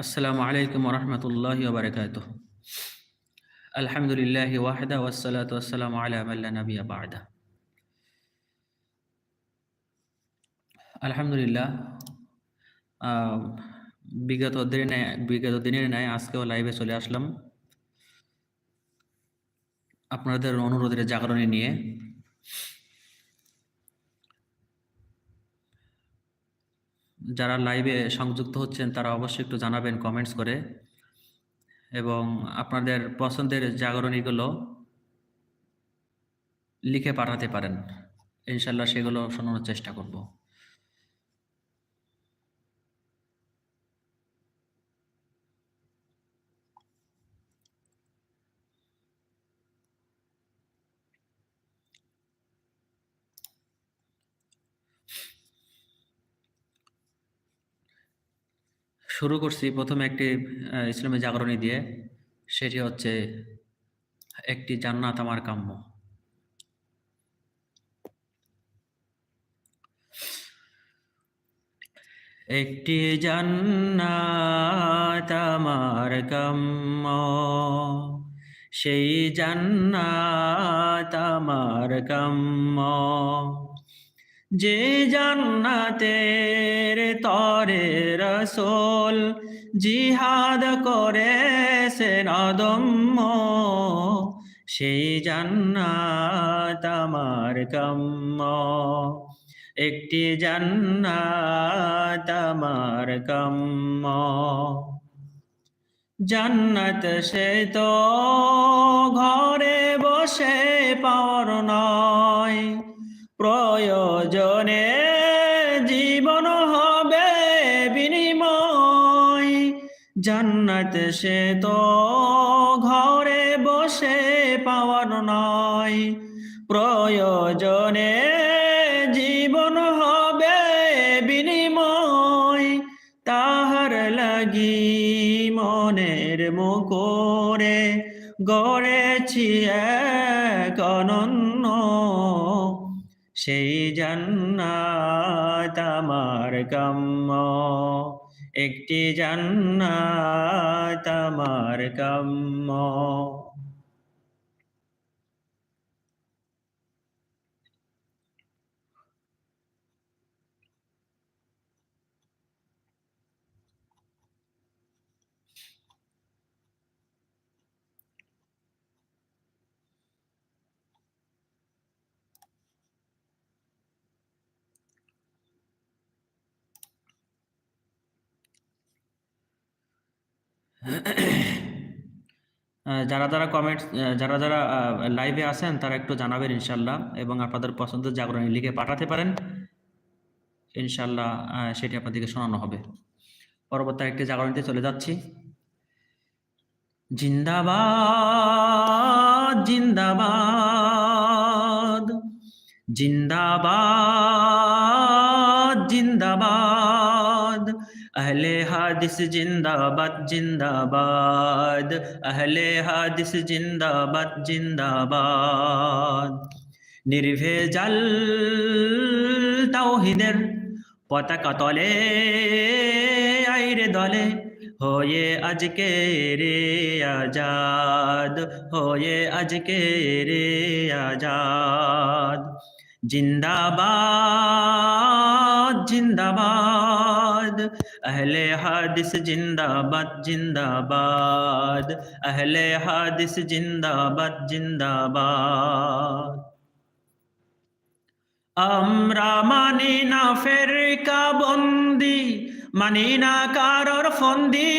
আসসালামু আলাইকুম রহমতুল্লাহ বারকাত আলহামদুলিল্লাহ ওয়াহদা ওয়াসালাত ওয়াসালাম আলা মাল্লা নবিয়া বাদা। আলহামদুলিল্লাহ বিগত দিনে ন্যায়, বিগত দিনের ন্যায় আজকেও লাইভে চলে আসলাম। আপনাদের অনুরোধের জাগরণী নিয়ে। যারা লাইভে সংযুক্ত হচ্ছেন, তারা অবশ্যই একটু জানাবেন কমেন্টস করে। এবং আপনাদের পছন্দের জাগরণীগুলো লিখে পাঠাতে পারেন। ইনশাল্লাহ সেগুলো শোনানোর চেষ্টা করব। শুরু করছি প্রথমে একটি ইসলামী জাগরণী দিয়ে। সেটি হচ্ছে একটি জান্নাত আমার কাম্য। একটি জান্নাত আমার কাম্য। সেই জান্নাত আমার কাম্য। যে জান্নাতের তরে রসোল জিহাদ করে সে নদম্য সেই জান্নাত আমার কাম্য। একটি জান্নাত আমার কাম্য। জান্নাত সে তো ঘরে বসে পাওয়ার নয় প্রয়োজনে জীবন হবে বিনিময়। জান্নাত সে তো ঘরে বসে পাওয়ার নয়। প্রয়োজনে জীবন হবে বিনিময়। তাহার লাগি মনের মুখরে গড়েছি এক সেই জান্নাত আমার কাম্য। একটি জান্নাত আমার কাম্য। যারা যারা কমেন্ট যারা যারা লাইভে আছেন, তারা একটু জানাবেন ইনশাল্লাহ এবং আপনাদের পছন্দের জাগরণী লিখে পাঠাতে পারেন। ইনশাল্লাহ সেটি আপনাদেরকে শোনানো হবে। পরবর্তী একটি জাগরণীতে চলে যাচ্ছি। জিন্দাবাদ জিন্দাবাদ জিন্দাবাদ জিন্দাবাদ। আহলে হাদিস জিন্দাবাদ জিন্দাবাদ আহলে হাদিস জিন্দাবাদ জিন্দাবাদ নির্ভেজাল তাওহিদের পতাকা তলে আইরে দলে হয়ে আজকে রে আজাদ হয়ে আজকে রে আজাদ জিন্দাবাদ জিন্দাবাদ আহলে হাদিস জিন্দাবাদ জিন্দাবাদ আহলে হাদিস জিন্দাবাদ জিন্দাবাদ আমরা মানি না ফেরকা বন্দি, মানি না কারোর ফন্দি।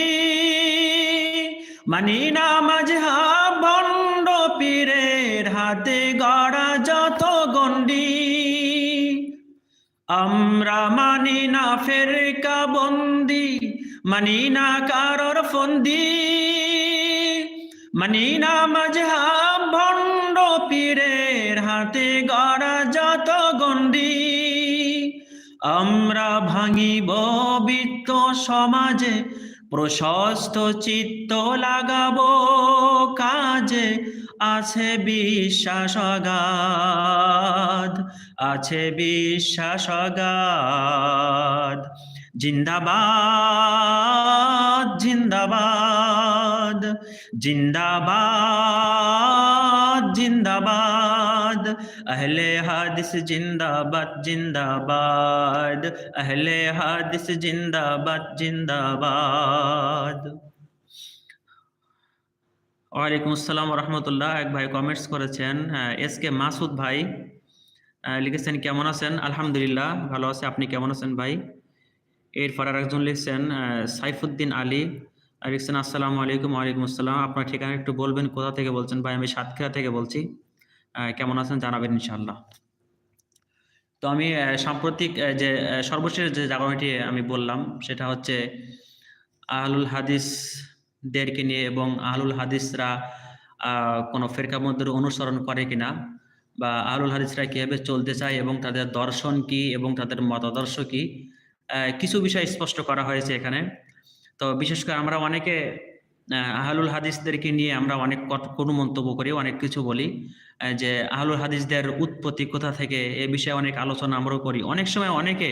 মানি না মাঝহাব ভণ্ড পীরের হাতে গড়া আমরা মানি না ফেরকা বন্দি, মানি না কারোর ফন্দি। মানি না মাঝহাব ভণ্ড পীরের হাতে গড়া যত গন্ডি আমরা ভাঙিব বিত্ত সমাজে, প্রশস্ত চিত্ত লাগাবো কাজে, আছে বিশ্বাস আছে বিশ্বাস অগাধ। জিন্দাবাদ জিন্দাবাদ। জিন্দাবাদ জিন্দাবাদ। আহলে হাদিস জিন্দাবাদ জিন্দাবাদ। আহলে হাদিস জিন্দাবাদ জিন্দাবাদ। ওয়ালাইকুম আসসালাম রহমতুল্লাহ। এক ভাই কমেন্টস করেছেন এস কে মাসুদ ভাই। লিখেছেন, কেমন আছেন? আলহামদুলিল্লাহ, ভালো আছে। আপনি কেমন আছেন ভাই? এরপর আর একজন লিখছেন সাইফুদ্দিন আলী। লিখছেন, আসসালামু আলাইকুম, ওয়ালাইকুম আসসালাম। আপনার ঠিকানা একটু বলবেন, কোথা থেকে বলছেন? ভাই, আমি সাতক্ষীরা থেকে বলছি। কেমন আছেন জানাবেন ইনশাআল্লাহ। তো আমি সাম্প্রতিক যে সর্বশেষ যে জাগরণটি আমি বললাম, সেটা হচ্ছে আহলুল হাদিসদেরকে নিয়ে এবং আহলুল হাদিসরা কোনো ফেরকা মধ্যে অনুসরণ করে কিনা। বা আহলুল হাদিসরা কীভাবে চলতে চায় এবং তাদের দর্শন কি এবং তাদের মতাদর্শ কি কিছু বিষয় স্পষ্ট করা হয়েছে এখানে। তো বিশেষ করে আমরা অনেকে আহলুল হাদিসদেরকে নিয়ে আমরা অনেক কোনো মন্তব্য করি, অনেক কিছু বলি যে আহলুল হাদিসদের উৎপত্তি কোথা থেকে এ বিষয়ে অনেক আলোচনা আমরাও করি। অনেক সময় অনেকে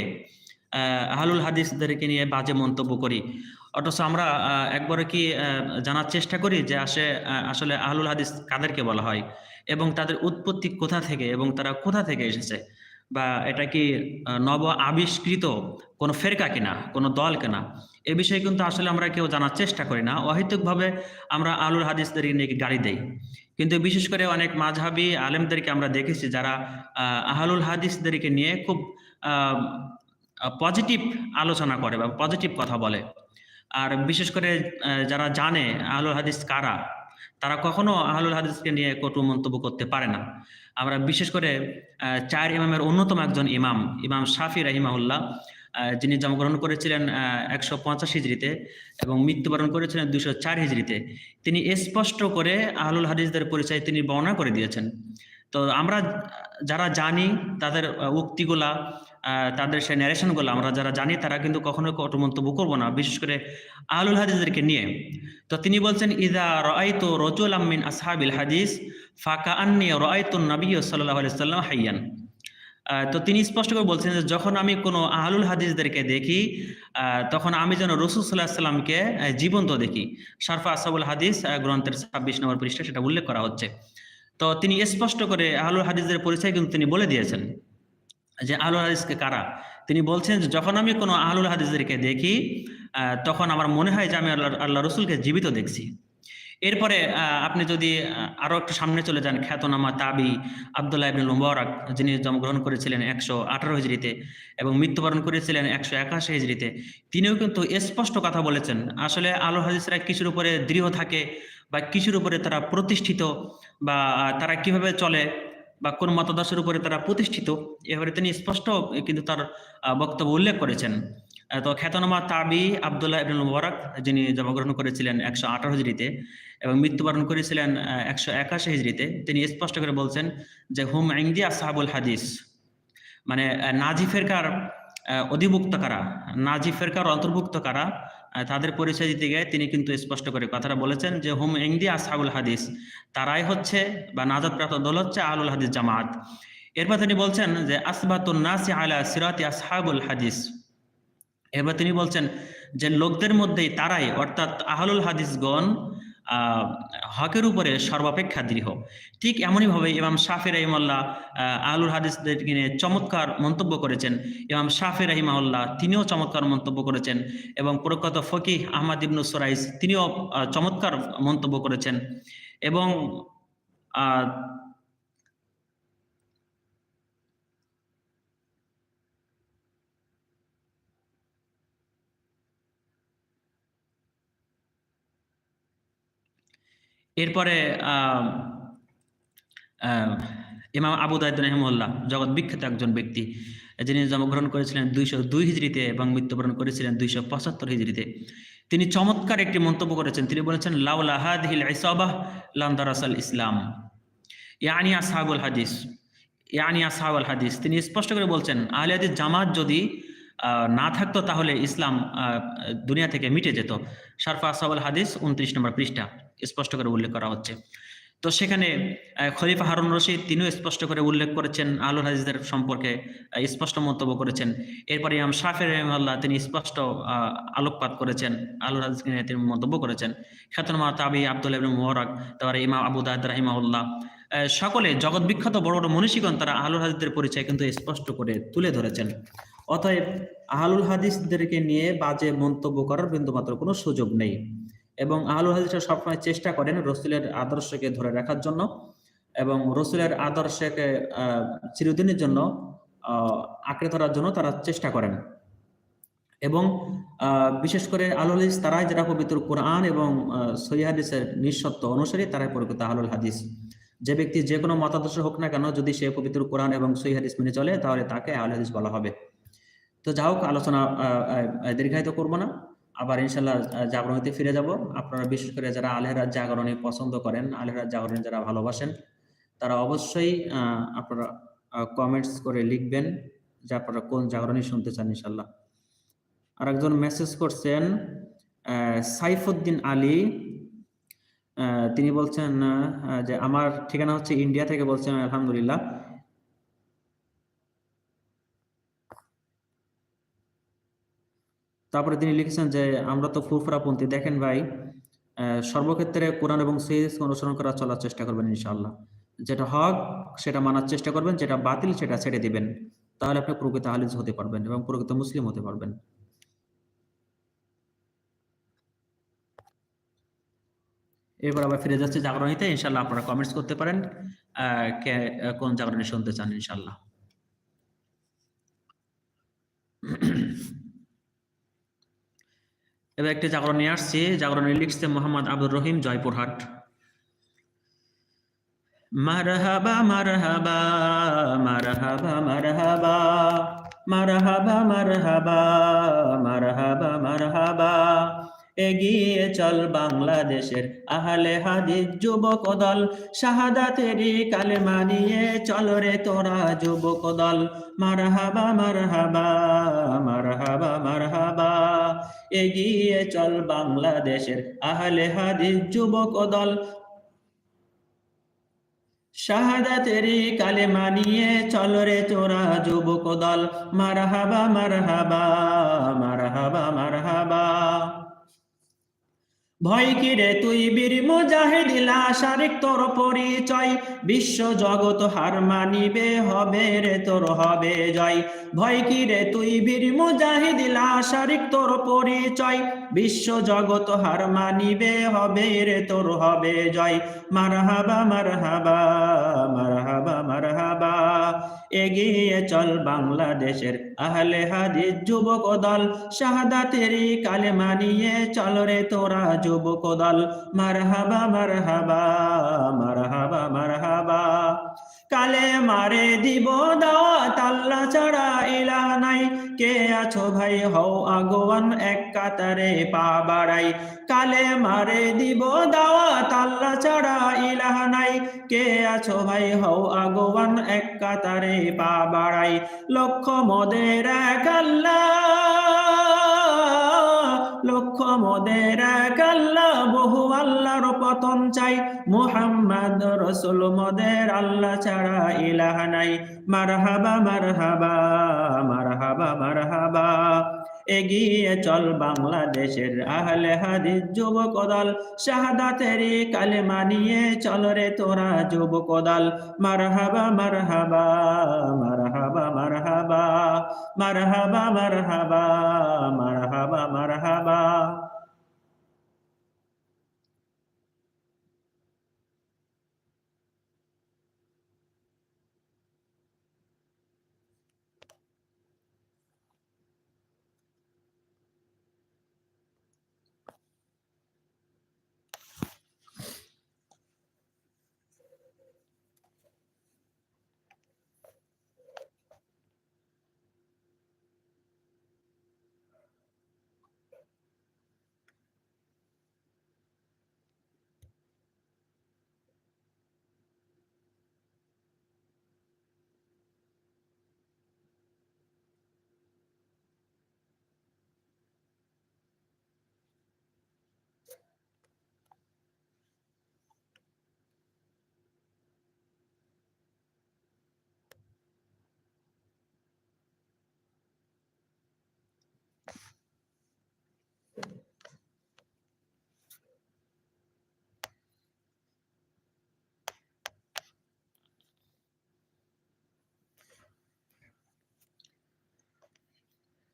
আহলুল হাদিসদেরকে নিয়ে বাজে মন্তব্য করি। অথচ আমরা একবারে কি জানার চেষ্টা করি যে আসে আসলে আহলুল হাদিস কাদেরকে বলা হয়? এবং তাদের উৎপত্তি কোথা থেকে এবং তারা কোথা থেকে এসেছে? বা এটা কি নব আবিষ্কৃত কোনো ফেরকা কিনা কোনো দল কিনা? এ বিষয়ে কিন্তু আসলে আমরা কেউ জানার চেষ্টা করি না। অহেতুকভাবে আমরা আলুল হাদিসদেরকে নিয়ে গাড়ি দেই। কিন্তু বিশেষ করে অনেক মাঝহাবি আলেমদেরকে আমরা দেখেছি যারা আহ, আহলুল হাদিসদেরকে নিয়ে খুব পজিটিভ আলোচনা করে বা পজিটিভ কথা বলে। আর বিশেষ করে যারা জানে আহলুল হাদিস কারা তারা কখনো আহলুল হাদিসকে নিয়ে কটু মন্তব্য করতে পারে না। আমরা বিশেষ করে চার ইমামের অন্যতম একজন ইমাম ইমাম শাফি রাহিমাহুল্লাহ যিনি জন্মগ্রহণ করেছিলেন একশো পঞ্চাশ হিজড়িতে এবং মৃত্যুবরণ করেছিলেন দুশো চার হিজড়িতে। তিনি স্পষ্ট করে আহলুল হাদিসদের পরিচয় তিনি বর্ণনা করে দিয়েছেন। তো আমরা যারা জানি, তাদের উক্তিগুলা তাদের সেই ন্যারেশনগুলো আমরা যারা জানি, তারা কিন্তু কখনো কটু মন্তব্য করব না, বিশেষ করে আহলুল হাদিসদেরকে নিয়ে। তো তিনি বলছেন, ইদা রাআইতু রাজুলাম মিন আসহাবিল হাদিস ফাকা আন্নি রাআইতু নবী আলাইহি সাল্লাম হাইয়ান। তো তিনি স্পষ্ট করে বলছেন যে, যখন আমি কোনো আহলুল হাদিসদেরকে দেখি তখন আমি যেন রসুল সাল্লাহ সাল্লামকে জীবন্ত দেখি। শারফা আসাবুল হাদিস গ্রন্থের ছাব্বিশ নম্বর পৃষ্ঠা সেটা উল্লেখ করা হচ্ছে। তো তিনি স্পষ্ট করে আহলুল হাদিসদের পরিচয় কিন্তু তিনি বলে দিয়েছেন। যে আহলুল হাদিসকে কারা? তিনি বলছেন যে যখন আমি কোনো আহলুল হাদিসদেরকে দেখি তখন আমার মনে হয় যে আমি আল্লাহ আল্লাহ রসুলকে জীবিত দেখছি। এরপরে আপনি যদি আরও আরও একটু সামনে চলে যান, খ্যাতনামা তাবি আবদুল্লাহ ইবনুল মুবারক, যিনি জন্মগ্রহণ করেছিলেন একশো আঠারো হিজড়িতে এবং মৃত্যুবরণ করেছিলেন একশো একাশি হিজড়িতে, তিনিও কিন্তু স্পষ্ট কথা বলেছেন। আসলে আলো হাদিসরা কিছুর উপরে দৃঢ় থাকে বা কিছুর উপরে তারা প্রতিষ্ঠিত বা তারা কীভাবে চলে? বা কোন মতাদর্শের উপরে তারা প্রতিষ্ঠিত এবারে তিনি স্পষ্ট কিন্তু তার বক্তব্য উল্লেখ করেছেন। তো খ্যাতনামা তাবি আবদুল্লাহ ইবনুল মুবারক, যিনি জন্মগ্রহণ করেছিলেন একশো আঠারো হিজড়িতে এবং মৃত্যুবরণ করেছিলেন একশো একাশি হিজড়িতে, তিনি স্পষ্ট করে বলছেন যে, হুম ইন্দি আসহাবুল হাদিস। মানে নাজি ফেরকার অধিভুক্ত কারা? নাজি ফেরকার অন্তর্ভুক্ত কারা? তাদের পরিচয় দিতে গিয়ে তিনি কিন্তু স্পষ্ট করে কথাটা বলেছেন যে, হুম ইন্দি আসহাবুল হাদিস। তারাই হচ্ছে বা নাজাদ প্রাপ্ত দল হচ্ছে আহলুল হাদিস জামাত। এরপর তিনি বলছেন যে, আসবাতুন নাসি আলা সিরাতি আসহাবুল হাদিস। এরপর তিনি বলছেন যে, লোকদের মধ্যেই তারাই, অর্থাৎ আহলুল হাদিসগণ হকের উপরে সর্বাপেক্ষা দৃঢ়। ঠিক এমনইভাবে ইমাম শাফি রহিমাল্লাহ আলুর হাদিসদেরকে নিয়ে চমৎকার মন্তব্য করেছেন। ইমাম শাফি রহিমাল্লাহ তিনিও চমৎকার মন্তব্য করেছেন এবং প্রখ্যাত ফকিহ আহমদ ইবনু সরাইস তিনিও চমৎকার মন্তব্য করেছেন। এবং এরপরে ইমাম আবু দায়দ রহমুল্লাহ জগৎ বিখ্যাত একজন ব্যক্তি, যিনি জন্মগ্রহণ করেছিলেন দুইশো দুই হিজড়িতে এবং মৃত্যুবরণ করেছিলেন দুইশো পঁচাত্তর হিজড়িতে। তিনি চমৎকার একটি মন্তব্য করেছেন। তিনি বলেছেন, লাউলা হাদিল ইসাবাহ লান্দারাসাল ইসলাম। ইয়ানি আসহাবুল হাদিস, ইয়ানি আসহাবুল হাদিস। তিনি স্পষ্ট করে বলছেন, আহলে হাদিস জামাত যদি না থাকতো তাহলে ইসলাম দুনিয়া থেকে মিটে যেত। শারফা আসহাবুল হাদিস, উনত্রিশ নম্বর পৃষ্ঠা। স্পষ্ট করে উল্লেখ করা হচ্ছে। তো সেখানে খলিফা হারুন রশিদ তিনিও স্পষ্ট করে উল্লেখ করেছেন আলুল হাদিসদের সম্পর্কে স্পষ্ট মন্তব্য করেছেন। এরপরে ইমাম শাফি রহমাল্লাহ তিনি স্পষ্ট আলোকপাত করেছেন আলুল হাদিসকে নিয়ে তিনি মন্তব্য করেছেন। খ্যাতনামা তাবি আব্দুল ইবনে মুবারক তারপরে ইমাম আবু দাদ রাহিমাহুল্লাহ। আহ, সকলে জগৎ বিখ্যাত বড় বড় মনীষীগণ তারা আহলুল হাদিসদের পরিচয় কিন্তু স্পষ্ট করে তুলে ধরেছেন। অতএব আহলুল হাদিসদেরকে নিয়ে বাজে মন্তব্য করার বিন্দুমাত্র কোনো সুযোগ নেই। এবং আহলুল হাদিসরা সবসময় চেষ্টা করেন রসুলের আদর্শকে ধরে রাখার জন্য এবং রসুলের আদর্শকে চিরদিনের জন্য আঁকড়ে ধরার জন্য তারা চেষ্টা করেন। এবং বিশেষ করে আলুল হাদিস তারাই যারা পবিত্র কোরআন এবং সহি হাদিসের নিঃসত্ব অনুসারী তারাই প্রকৃত আহলুল হাদিস। যে ব্যক্তি যে কোনো মতাদর্শ হোক না কেন যদি সে পবিত্র কোরআন এবং সহি হাদিস মেনে চলে তাহলে তাকে আহলুল হাদিস বলা হবে। তো যা হোক আলোচনা দীর্ঘায়িত করব না। আবার ইনশাল্লাহ জাগরণীতে ফিরে যাব। আপনারা বিশেষ করে যারা আলেহরাত জাগরণী পছন্দ করেন আলেহরাত জাগরণী যারা ভালোবাসেন, তারা অবশ্যই আপনারা কমেন্টস করে লিখবেন যে আপনারা কোন জাগরণী শুনতে চান ইনশাল্লাহ আর একজন মেসেজ করছেন সাইফুদ্দিন আলী তিনি বলছেন যে আমার ঠিকানা হচ্ছে ইন্ডিয়া থেকে বলছেন, আলহামদুলিল্লাহ। তারপরে তিনি লিখেছেন যে, আমরা তো ফুরফুরাপন্থী দেখেন ভাই সর্বক্ষেত্রে কোরআন এবং সিরিজ অনুসরণ করার চলার চেষ্টা করবেন ইনশাআল্লাহ। যেটা হক, সেটা মানার চেষ্টা করবেন, যেটা বাতিল, সেটা ছেড়ে দিবেন। তাহলে আপনি প্রকৃত আলিজ হতে পারবেন এবং প্রকৃত মুসলিম হতে পারবেন। এরপর আবার ফিরে যাচ্ছে জাগরণীতে। ইনশাল্লাহ আপনারা কমেন্টস করতে পারেন। কোন জাগরণী শুনতে চান ইনশাল্লাহ এবার একটি জাগরণ নিয়ে আসছি। জাগরণে লিখছে মোহাম্মদ আব্দুর রহিম, জয়পুরহাট। মারহাবা মারহাবা মারহাবা মারহাবা মারহাবা মারহাবা মারহাবা মারহাবা। এগিয়ে চল বাংলাদেশের আহলে হাদিস যুবক দল। শাহাদাতেরি কালেমা নিয়ে চল রে তোরা যুবক দল। মারহাবা মারহাবা মারহাবা মারহাবা। এগিয়ে চল বাংলাদেশের আহলে হাদিস যুবক দল। শাহাদাতেরি কালেমা নিয়ে চল রে তোরা যুবক দল। মারহাবা মারহাবা মারহাবা মারহাবা। ভয় কি রে তুই বীর মুজাহিদিলা শারিক তোর পরিচয়। বিশ্ব জগৎ হার মানিবে, হবে রে তোর, হবে জয়। ভয় কি রে তুই বীর মুজাহিদিলা শারিক তোর পরিচয়। বিশ্ব জগৎ হার মানিবে, হবে রে তোর হবে জয়। মারহাবা মারহাবা মারহাবা মারহাবা। এগিয়ে চল বাংলাদেশের আহলে হাদিস যুবক দল। শাহাদাতেরি কালে মানিয়ে চল রে তোরা যুবক দল। মারহাবা মারহাবা মারহাবা মারহাবা। কালে মারে দিব দাওয়াত, আল্লাহ ছাড়া ইলাহ নাই। কে আছো ভাই? হও আগোয়ান এক কাতারে পা বাড়াই। কালে মারে দিব দাওয়াত, আল্লাহ ছাড়া ইলাহ নাই। কে আছো ভাই? হও আগোয়ান এক কাতারে পা বাড়াই। লক্ষ মদের এক আল্লাহ। মদের এক আল্লাহ, বহু আল্লাহর পতন চাই। মোহাম্মদ রসুল মদের আল্লাহ ছাড়া ইলাহ নাই। মারহাবা মারহাবা মারহাবা মারহাবা। এগিয়ে চল বাংলাদেশের আহলে হাদিস যুবক দল। কালে কালেমা নিয়ে চল রে তোরা যুবক দল। মারহাবা মারহাবা মারহাবা মারহাবা মারহাবা মারহাবা মারহাবা মারহাবা।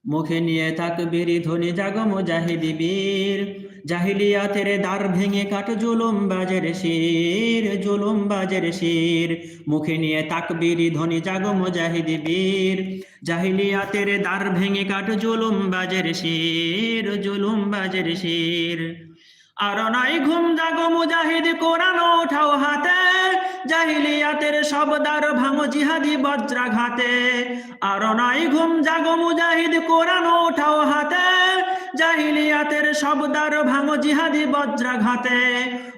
মুখে নিয়ে তাকবীর, ধ্বনি জাগো মুজাহিদি বীর জাহিলিয়াতের দ্বার ভেঙে কাট জুলুম বাজের শির, জুলুম বাজের শির। মুখে নিয়ে তাকবীর, ধ্বনি জাগো মুজাহিদি বীর জাহিলিয়াতের দ্বার ভেঙে কাট জুলুম বাজের শির, জুলুম বাজের শির। আর নাই ঘুম জাগো মুজাহিদ, কোরআন ওঠাও হাতে। জাহিলিয়াতের সব দ্বার ভাঙো জিহাদি বজ্রাঘাতে। আর নাই ঘুম জাগো মুজাহিদ, কোরআন ওঠাও হাতে। জাহিলিয়াতের সব দ্বার ভাঙো জিহাদি বজ্রাঘাতে।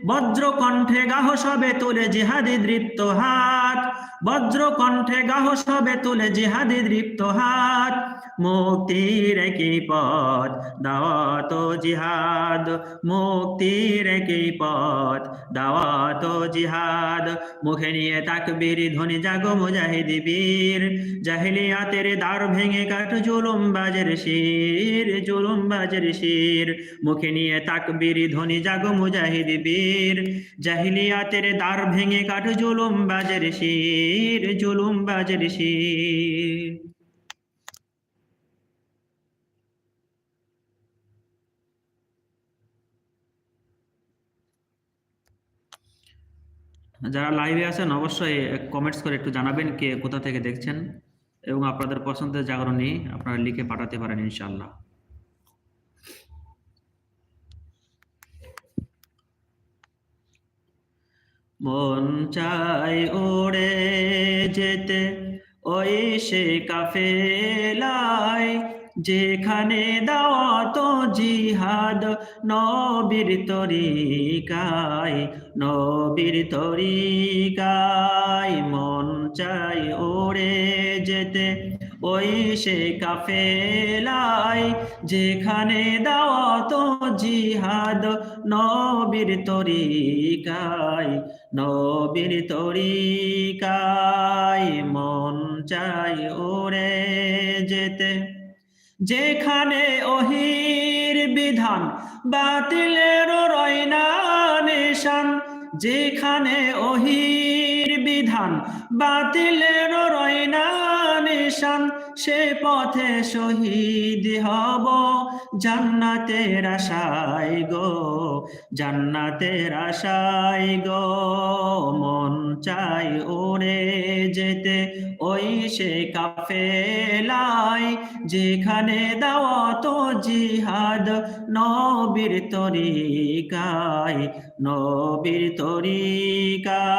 বজ্র কণ্ঠে গাহ সবে তুলে জিহাদি দৃপ্ত হাত। বজ্র কণ্ঠে গাহ সবে তুলে জিহাদি দৃপ্ত হাত। মুক্তির একই পথ দাওয়াত জিহাদ। মুক্তির একই পথ দাওয়াত জিহাদ। মুখে নিয়ে তাকবীর, ধ্বনি জাগো মুজাহিদি বীর। জাহিলিয়াতের দ্বার ভেঙে কাট জুলুম বাজের শির, জুলুম বাজের শির। মুখে নিয়ে তাকবীর, ধ্বনি জাগো মুজাহিদি বীর। জাহিলিয়াতের দ্বার ভেঙে কাট জুলুম বাজের শির, জুলুম বাজের শির। যারা লাইভে আছেন, অবশ্যই কমেন্টস করে একটু জানাবেন কে কোথা থেকে দেখছেন এবং আপনাদের পছন্দের জাগরণী আপনারা লিখে পাঠাতে পারেন ইনশাআল্লাহ। মন চাই ওড়ে যেতে, ওই সে কাফেলায় যেখানে দাওয়াত জিহাদ নবীর তরিকায় নবীর তরিকায় মন চাই ওড়ে যেতে, ওই সে কাফেলায় যেখানে দাওয়াত জিহাদ নবীর তরিকায় নবীর তরিকায় মন চাই ওরে যেতে। যেখানে অহির বিধান বাতিলের রয়না নিশান। যেখানে অহির বিধান বাতিলের রয়না নিশান। সে পথে শহীদ হব। জান্নাতের আশায় গো, জান্নাতের আশায় গো। মন চাই ওরে যেতে ওই সে কাফেলায়, যেখানে দাওয়াত জিহাদ নবীর তরিকায় নবীর তরিকায়।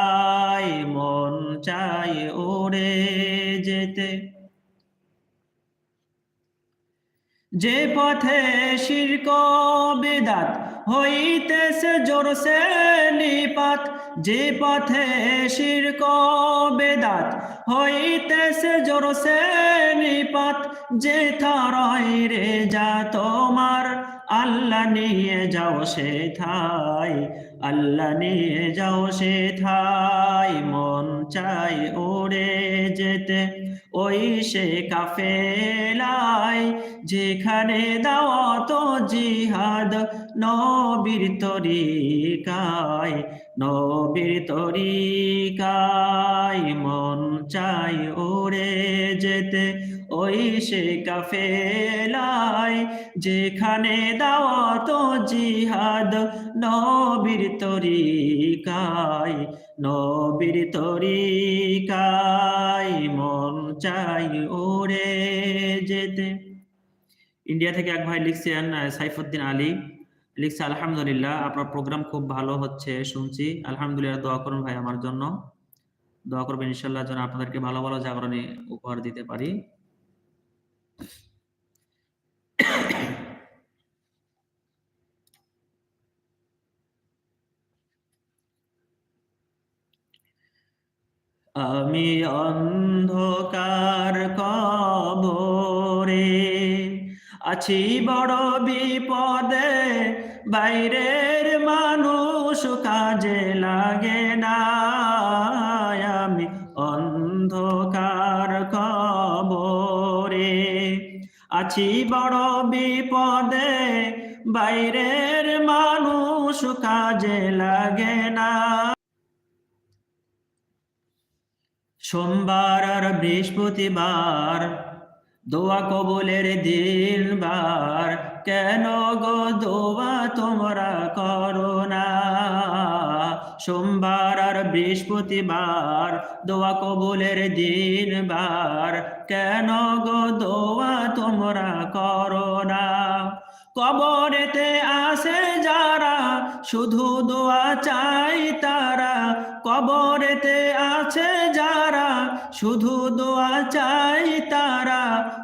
মন চাই ওরে যেতে যে পথে শিরক বেদাত হইতেছে জোরসে নিপাত। যে পথে শিরক বেদাত হইতেছে জোরসে নিপাত। যে থারয় রে যা তোমার, আল্লাহ নিয়ে যাও সে থাই আল্লাহ নিয়ে যাও সে থাই মন চাই ওড়ে যেতে। ওই সে কাফেলায় যেখানে দাওয়াত জিহাদ নবীর তরিকায় নবীর তরিকায় মন চাই ওড়ে যেতে। ওই সে কাফেলায় যেখানে দাওয়াত জিহাদ নবীর তরিকায় নবীর তরিকায় মন চাই ওরে যেতে। ইন্ডিয়া থেকে এক ভাই লিখছেন সাইফুদ্দিন আলী। লিখছে, আলহামদুলিল্লাহ, আপনার প্রোগ্রাম খুব ভালো হচ্ছে, শুনছি। আলহামদুলিল্লাহ, দোয়া করুন ভাই আমার জন্য। দোয়া করবেন, ইনশাল্লাহ যেন আপনাদেরকে ভালো ভালো জাগরণে উপহার দিতে পারি। আমি অন্ধকার কবরে আছি বড় বিপদে, বাইরের মানুষ কাজে লাগে না। আমি অন্ধকার কবরে আছি বড় বিপদে, বাইরের মানুষ কাজে লাগে না। সোমবার আর বৃহস্পতিবার, দোয়া কবলের দিন বার কেন গো দোয়া তোমরা করো না? সোমবার আর বৃহস্পতিবার, দোয়া কবুলের দিন বার কেন গো দোয়া তোমরা করো না? কবরেতে আসে যারা, শুধু দোয়া চাই তারা। কবরেতে আছে যারা, শুধু দোয়া চাই তারা।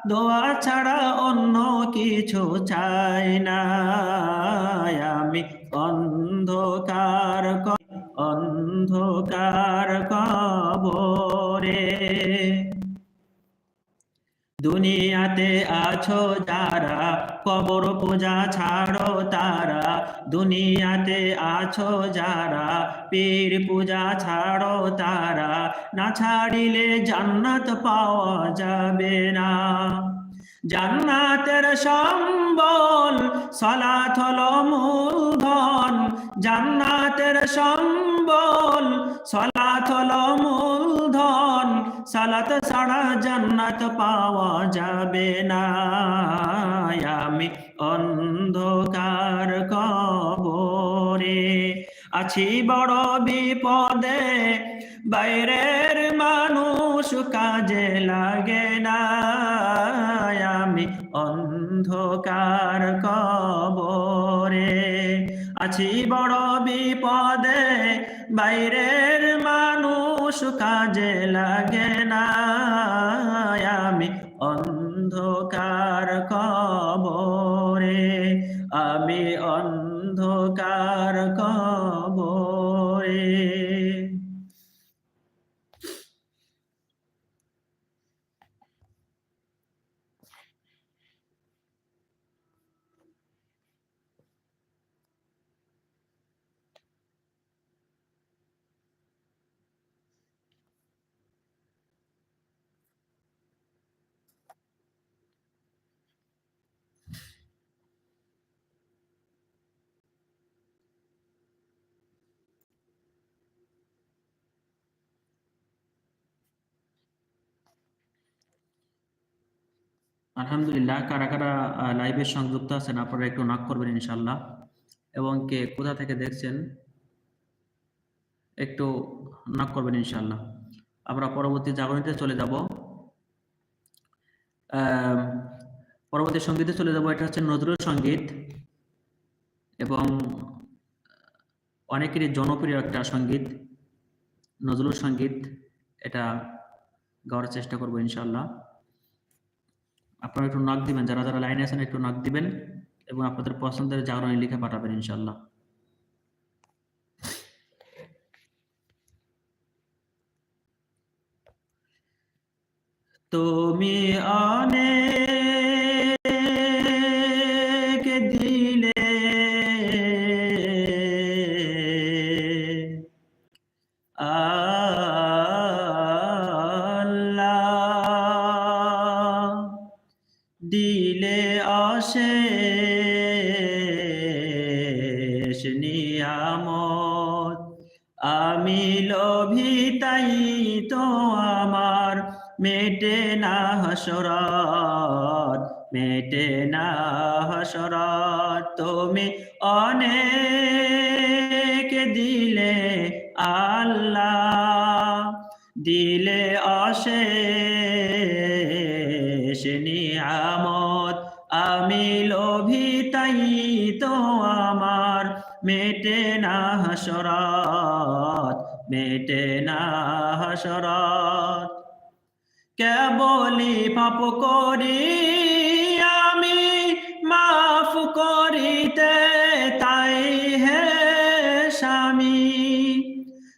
দোয়া ছাড়া অন্য কিছু চাই না। আমি অন্ধকার অন্ধকার কবরে দুনিয়াতে আছো যারা, কবর পূজা ছাড়ো তারা। দুনিয়াতে আছো যারা, পীর পূজা ছাড়ো তারা। না ছাড়িলে জান্নাত পাওয়া যাবে না। জান্নাতের সম্বল সলাথ হলো মূলধন। জান্নাতের সম্বল হলো মূলধন সালাত ছাড়া জান্নাত পাওয়া যাবে না। আমি অন্ধকার কবরে আছি বড় বিপদে, বাইরের মানুষ কাজে লাগে না। আমি অন্ধকার কবরে আছি বড় বিপদে বাইরের মানুষ কাজে লাগে না। আমি অন্ধকার কবরে আমি অন্ধকার কবরে। আলহামদুলিল্লাহ, কারা কারা লাইভে সংযুক্ত আছেন আপনারা একটু নাক করবেন ইনশাল্লাহ এবং কে কোথা থেকে দেখছেন, একটু নাক করবেন ইনশাল্লাহ আমরা পরবর্তী জাগরণীতে চলে যাব। পরবর্তী সঙ্গীতে চলে যাব, এটা হচ্ছে নজরুল সংগীত। এবং অনেকেরই জনপ্রিয় একটা সংগীত, নজরুল সংগীত, এটা গাওয়ার চেষ্টা করব ইনশাল্লাহ আপনারা একটু নক দিবেন, যারা যারা লাইনে আছেন একটু নক দিবেন এবং আপনাদের পছন্দের জাগরণী লিখে পাঠাবেন ইনশাল্লাহ তুমি অনেক আমার মেটে না হসরত, মেটে না হসরত। তুমি অনেক দিলে আল্লাহ, দিলে অশেষ নিয়ামত। আমি লোভী, তাই তো আমার মেটে না হসরত। মেটে না হসরত। কেবলি পাপ করি আমি, মাফ করিতে তাই হে স্বামী।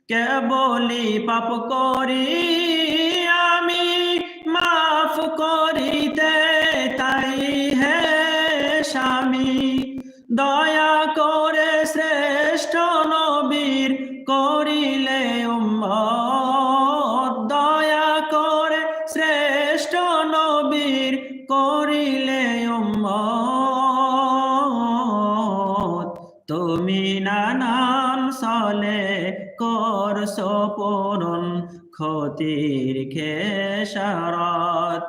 কেবলি পাপ করি আমি, মাফ করিতে তাই হে স্বামী। দয়া করে শ্রেষ্ঠ নবীর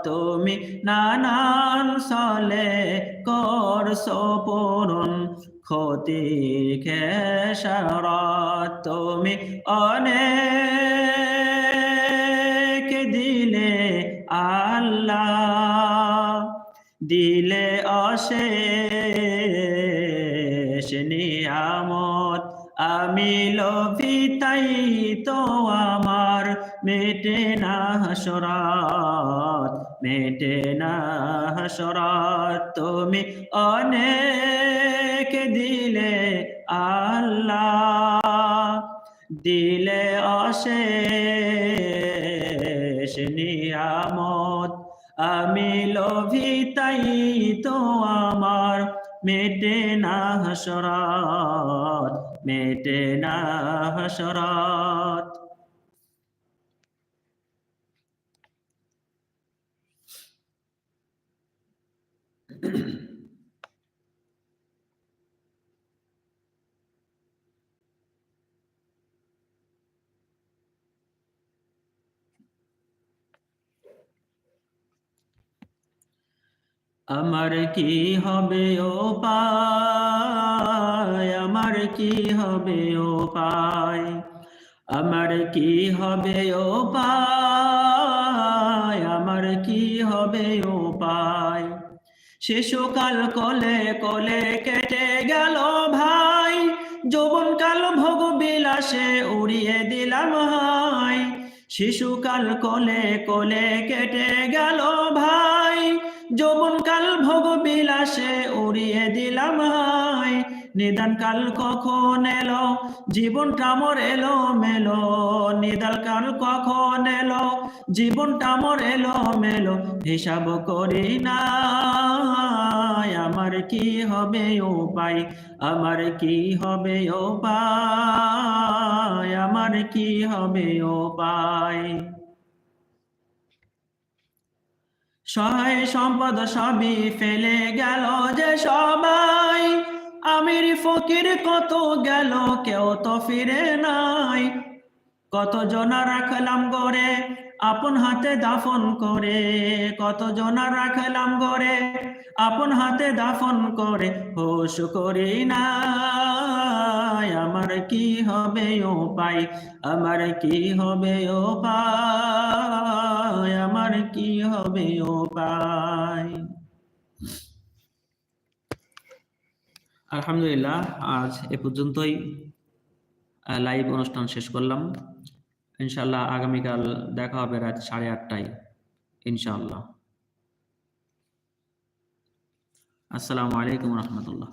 তুমি নানান সলে করছ পূরণ ক্ষতি খেসারত। তুমি অনেক হাসরাত, মেটে না হাসরাত। তুমি অনেক দিলে আল্লাহ, দিলে অশেষ নিয়ামত। আমি লোভি, তাই তো আমার মেটে না হাসরাত, মেটে না হাসরাত। আমার কি হবে ও পায়? আমার কি হবে ও পায়? আমার কি হবে ও পায়? আমার কি হবে ও পায়? শিশুকাল কলে কলে কেটে গেল ভাই। যৌবনকাল ভোগ বিলাসে উড়িয়ে দিলাম হাই। শিশুকাল কলে কলে কেটে গেল ভাই। যৌবনকাল ভোগ বিলাসে উড়িয়ে দিলাম নিদান কাল কখন এলো? জীবনটা মোর এলো মেলো। নিদাল কাল কখন এলো? জীবনটা মোর এলো মেলো। হিসাব করি না আমার কি হবে উপায়? আমার কি হবে উপায়? আমার কি হবে উপায়? সহায় সম্পদ সবই ফেলে গেল যে সবাই। আমির ফকির কত গেল, কেউ তো ফিরে নাই। কত জনা রাখলাম গড়ে, আপন হাতে দাফন করে। কত জনা রাখলাম গড়ে, আপন হাতে দাফন করে। হোশ করি না আমার কি হবে ও পাই আমার কি হবে উপায়? আমার কি হবে উপায় আলহামদুলিল্লাহ, আজ এ পর্যন্তই। লাইভ অনুষ্ঠান শেষ করলাম। ইনশাল্লাহ আগামীকাল দেখা হবে রাত সাড়ে আটটায়। ইনশাআল্লাহ। আসসালামু আলাইকুম রহমতুল্লাহ।